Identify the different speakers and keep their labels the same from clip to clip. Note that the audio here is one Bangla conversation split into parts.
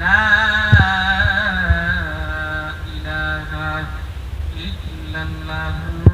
Speaker 1: لا إله إلا الله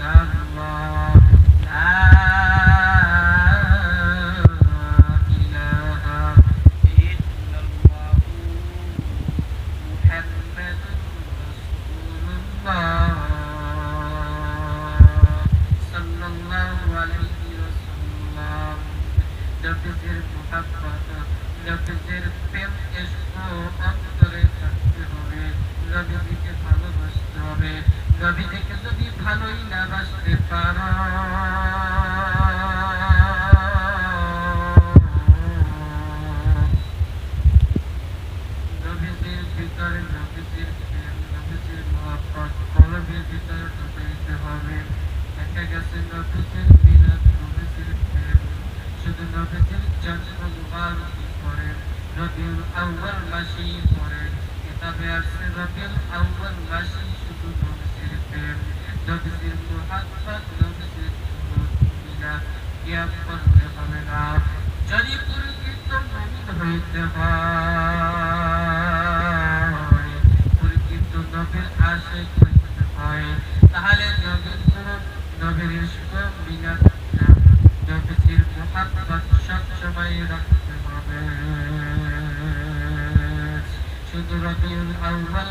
Speaker 1: Love is it, love is it, film is good. প্রেম থাকতে হবে। নবীজিকে ভালোবাসতে হবে নবীজিকে যদি ভালোই না বাসতে পারো। গেছে নবীজির মিলাদ, নবীজির শুধু নবীজির জন্ম মুবারকি করেন? রবিউল আউয়াল মাসেই পড়েন কিতাবে আসছে রবিউল আউয়াল মাসেই শুধু নবীজির প্রেম নবীজির মুহাব্বত নবীজির মিলাদ কিয়াম করলে হবে না। যদি পরিচিত মুমিন হইতে হয় পরিচিত নবীর আশায় হইতে হয়, তাহলে নবীর নবীর ইশক মিলাদ নবীজির মুহাব্বত সব সময় রাখতে হবে। শুধু রবিউল আউয়াল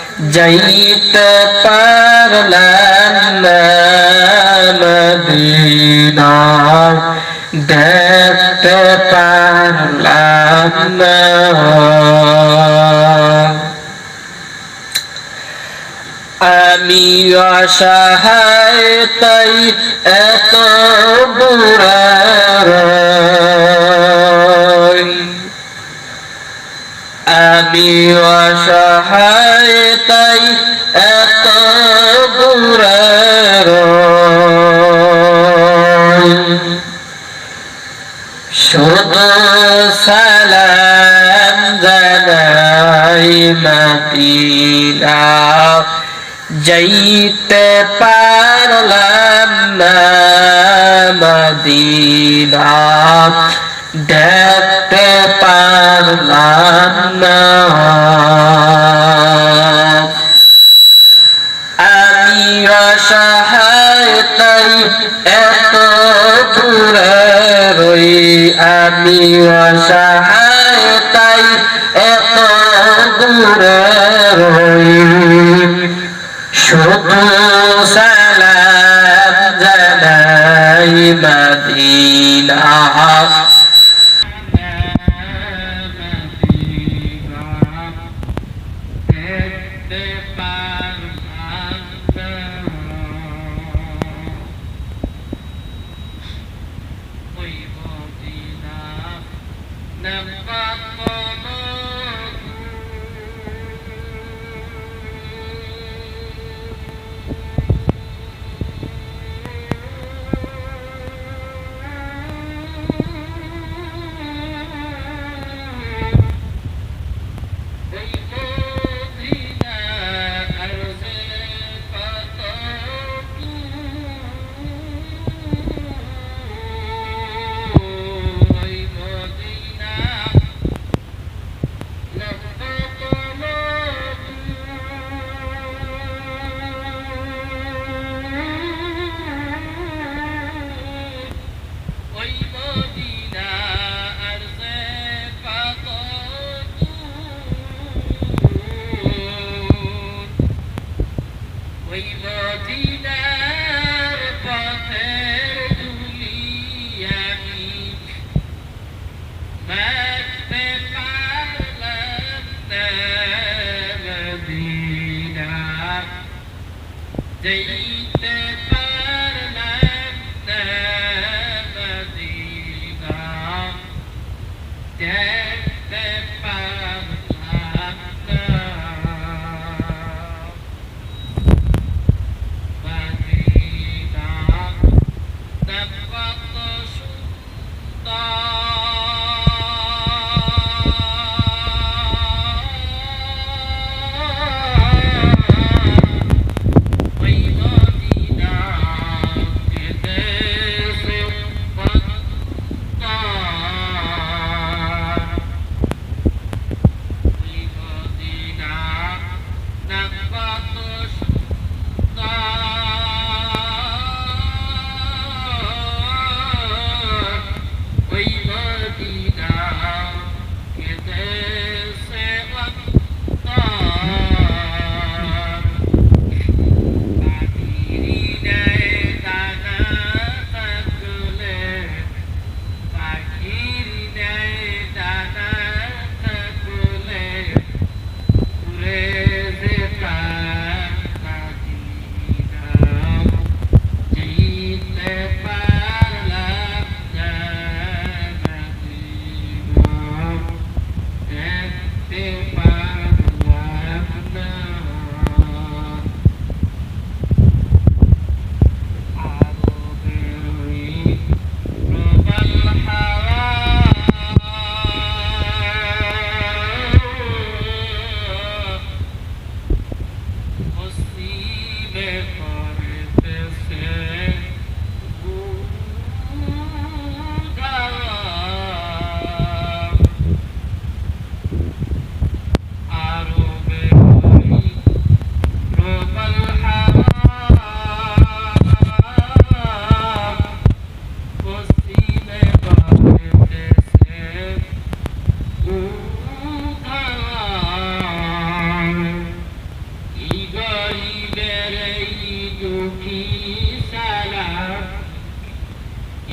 Speaker 1: যাইতে পারলাম না মদিনা দেখতে পারলাম আমি অসহায় তাই এত বুড়ার আমি অসহায় তাই এত দূরের শুধু সালাম জানাই মদিনা যাইতে পারলাম না মদিনা। শুধু সালাম জানাই মদিনা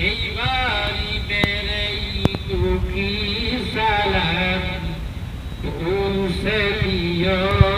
Speaker 1: এই গরিবের এই দুঃখী সালাম দিও Madina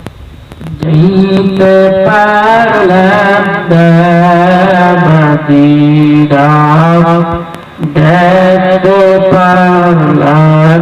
Speaker 1: Bite parlando di Ram, detto parlando